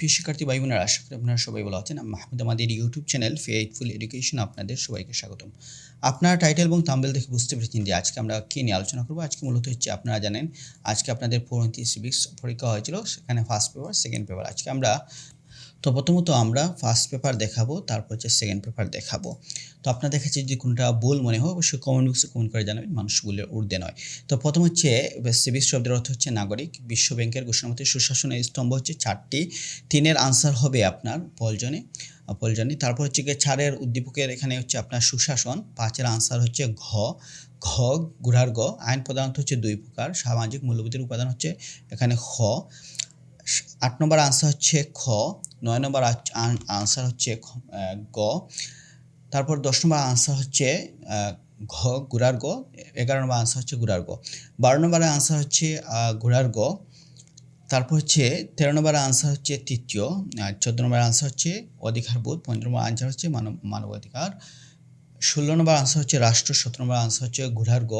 প্রিয় শিক্ষার্থী ভাই বোনেরা আশা করি আপনারা সবাই ভালো আছেন। আমি মাহমুদ আমাদের ইউটিউব চ্যানেল ফেইথফুল এডুকেশন আপনাদের সবাইকে স্বাগতম। আপনারা টাইটেল এবং থাম্বেল দেখে বুঝতে পেরেছেন যে আজকে আমরা কী নিয়ে আলোচনা করব? আজকে মূলত হচ্ছে আপনারা জানেন, আজকে আপনাদের ফোর সিভিক্স পরীক্ষা হয়েছিল, সেখানে ফার্স্ট পেপার সেকেন্ড পেপার আজকে আমরা তো প্রথমত আমরা ফার্স্ট পেপার দেখাবো, তারপর হচ্ছে সেকেন্ড পেপার দেখাবো। তো আপনার দেখেছি যদি কোনটা ভুল মনে হয়, অবশ্যই কমেন্ট বক্সে কমেন্ট করে জানাবেন, মানুষগুলোর ঊর্ধ্বে নয়। তো প্রথম হচ্ছে সিভিক শব্দের অর্থ হচ্ছে নাগরিক। বিশ্ব ব্যাংকের ঘোষণা মতে সুশাসনের স্তম্ভ হচ্ছে চারটি। তিনের আনসার হবে আপনার পলজনে পলজনে। তারপর হচ্ছে গিয়ে ছাড়ের উদ্দীপকের এখানে হচ্ছে আপনার সুশাসন। পাঁচের আনসার হচ্ছে ঘ। ঘ গুড়ার গ। আইন প্রধানত হচ্ছে দুই প্রকার। সামাজিক মূল্যবোধের উপাদান হচ্ছে এখানে খ। আট নম্বর আনসার হচ্ছে খ। নয় নম্বর আনসার হচ্ছে গ। তারপর দশ নম্বর আনসার হচ্ছে ঘ, গুড়ার গ। এগারো নম্বর আনসার হচ্ছে গুড়ার গ। বারো নম্বরের আনসার হচ্ছে গুড়ার গ। তারপর হচ্ছে তেরো নম্বর আনসার হচ্ছে তৃতীয়। চোদ্দ নম্বর আনসার হচ্ছে অধিকারবোধ পনেরো নম্বর আনসার হচ্ছে মানব মানবাধিকার ষোলো নম্বর আনসার হচ্ছে রাষ্ট্র। সতেরো নম্বর আনসার হচ্ছে ঘোড়ার গ।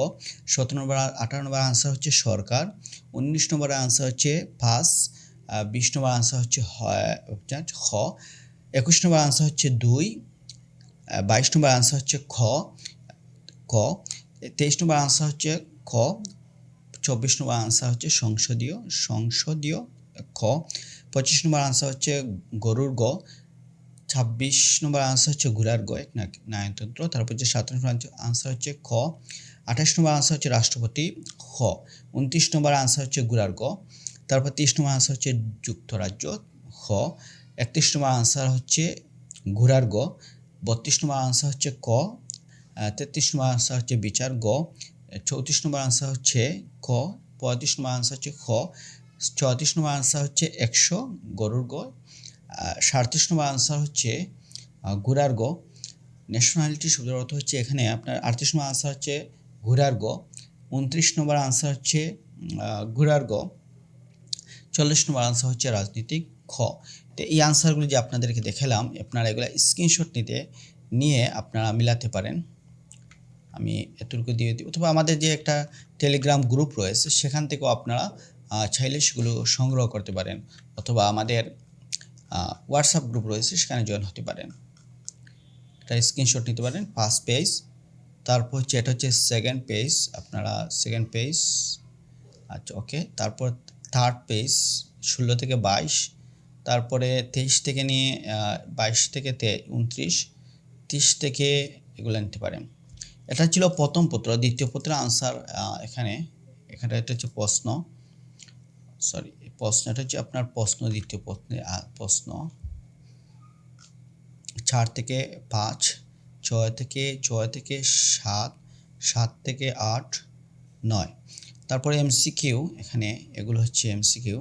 সতেরো নম্বর আঠারো নম্বর আনসার হচ্ছে সরকার। উনিশ নম্বর আনসার হচ্ছে পাস। বিশ নম্বর আনসার হচ্ছে খ একুশ নম্বর আনসার হচ্ছে দুই বাইশ নম্বর আনসার হচ্ছে খ ক তেইশ নম্বর আনসার হচ্ছে খ চব্বিশ নম্বর আনসার হচ্ছে সংসদীয় সংসদীয় খ পঁচিশ নম্বর আনসার হচ্ছে গরুর গ ছাব্বিশ নম্বর আনসার হচ্ছে ঘোড়ার গ এক নায়নতন্ত্র তারপর হচ্ছে সাত নম্বর আনসার হচ্ছে খ আঠাশ নম্বর আনসার হচ্ছে রাষ্ট্রপতি খ উনত্রিশ নম্বর আনসার হচ্ছে ঘোড়ার গ তারপর তিরিশ নম্বর আনসার হচ্ছে যুক্তরাজ্য, খ। একত্রিশ নম্বর আনসার হচ্ছে ঘোড়ার গ বত্রিশ নম্বর আনসার হচ্ছে ক। তেত্রিশ নম্বর আনসার হচ্ছে বিচার গ চৌত্রিশ নম্বর আনসার হচ্ছে ক পঁয়ত্রিশ নম্বর আনসার হচ্ছে খ। চৌত্রিশ নম্বর আনসার হচ্ছে একশো গরুর গ সাঁত্রিশ নম্বর আনসার হচ্ছে ঘোড়ার গ ন্যাশনালিটি শব্দের অর্থ হচ্ছে এখানে আপনার আটত্রিশ নম্বর আনসার হচ্ছে ঘোড়ার গ উনত্রিশ নম্বর আনসার হচ্ছে ঘোড়ার গ চল্লিশ নম্বর আনসার হচ্ছে রাজনীতিক খ। তো এই আনসারগুলি যে আপনাদেরকে দেখালাম, আপনারা এগুলো স্ক্রিনশট নিতে নিয়ে আপনারা মিলাতে পারেন। আমি এতটুকু দিয়ে দিই। অথবা আমাদের যে একটা টেলিগ্রাম গ্রুপ রয়েছে, সেখান থেকেও আপনারা চাইলে সেগুলো সংগ্রহ করতে পারেন। অথবা আমাদের হোয়াটসঅ্যাপ গ্রুপ রয়েছে, সেখানে জয়েন হতে পারেন। একটা স্ক্রিনশট নিতে পারেন ফার্স্ট পেজ তারপর হচ্ছে, এটা হচ্ছে সেকেন্ড পেজ আপনারা সেকেন্ড পেজ আচ্ছা ওকে তারপর থার্ড পেজ ষোলো থেকে বাইশ, তারপরে তেইশ থেকে নিয়ে বাইশ থেকে তে, উনত্রিশ, তিরিশ থেকে এগুলো নিতে পারেন। এটা ছিল প্রথম পত্র, দ্বিতীয় পত্রের আনসার এখানে এখানে এটা হচ্ছে প্রশ্ন। সরি প্রশ্নটা হচ্ছে আপনার প্রশ্ন, দ্বিতীয় প্রশ্নে প্রশ্ন। চার থেকে পাঁচ, ছয় থেকে ছয় থেকে সাত সাত থেকে আট, নয়। তারপরে এমসিকিউ এখানে এগুলো হচ্ছে এমসিকিউ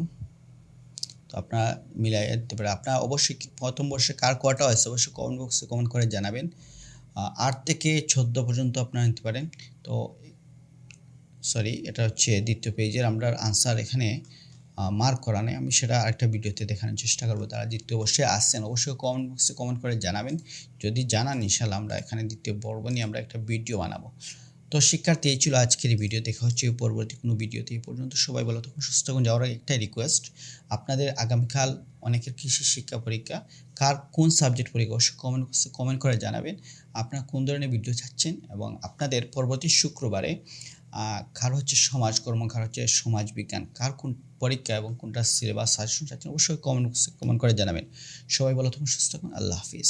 তো আপনারা মিলাই দিতে পারে আপনারা অবশ্যই প্রথম বর্ষে কার কটা হয়েছে অবশ্যই কমেন্ট বক্সে কমেন্ট করে জানাবেন। আট থেকে চোদ্দ পর্যন্ত আপনারা নিতে পারেন। তো সরি এটা হচ্ছে দ্বিতীয় পেজের আমরা আনসার এখানে মার্ক করা নেই। আমি সেটা আরেকটা ভিডিওতে দেখানোর চেষ্টা করব। তারা দ্বিতীয় বর্ষে আসছেন, অবশ্যই কমেন্ট বক্সে কমেন্ট করে জানাবেন। যদি জানান ইনশাল্লাহ আমরা এখানে দ্বিতীয় পর্ব নিয়ে আমরা একটা ভিডিও বানাবো। তো শিক্ষার্থী, এই ছিল আজকের ভিডিও দেখা হচ্ছে পরবর্তী কোনো ভিডিওতে এই পর্যন্ত। সবাই ভালো তখন সুস্থ থাকুন। যাওয়ার একটাই রিকোয়েস্ট আপনাদের আগামীকাল অনেকের কৃষি শিক্ষা পরীক্ষা, কার কোন সাবজেক্ট পরীক্ষা অবশ্যই কমেন্ট কমেন্ট করে জানাবেন। আপনারা কোন ধরনের ভিডিও চাচ্ছেন এবং আপনাদের পরবর্তী শুক্রবারে কার হচ্ছে সমাজকর্ম কার হচ্ছে সমাজ বিজ্ঞান, কার কোন পরীক্ষা এবং কোনটা সিলেবাস সাজেশন চাচ্ছেন, অবশ্যই কমেন্ট কমেন্ট করে জানাবেন। সবাই ভালো থাকুন, সুস্থ থাকুন। আল্লাহ হাফিজ।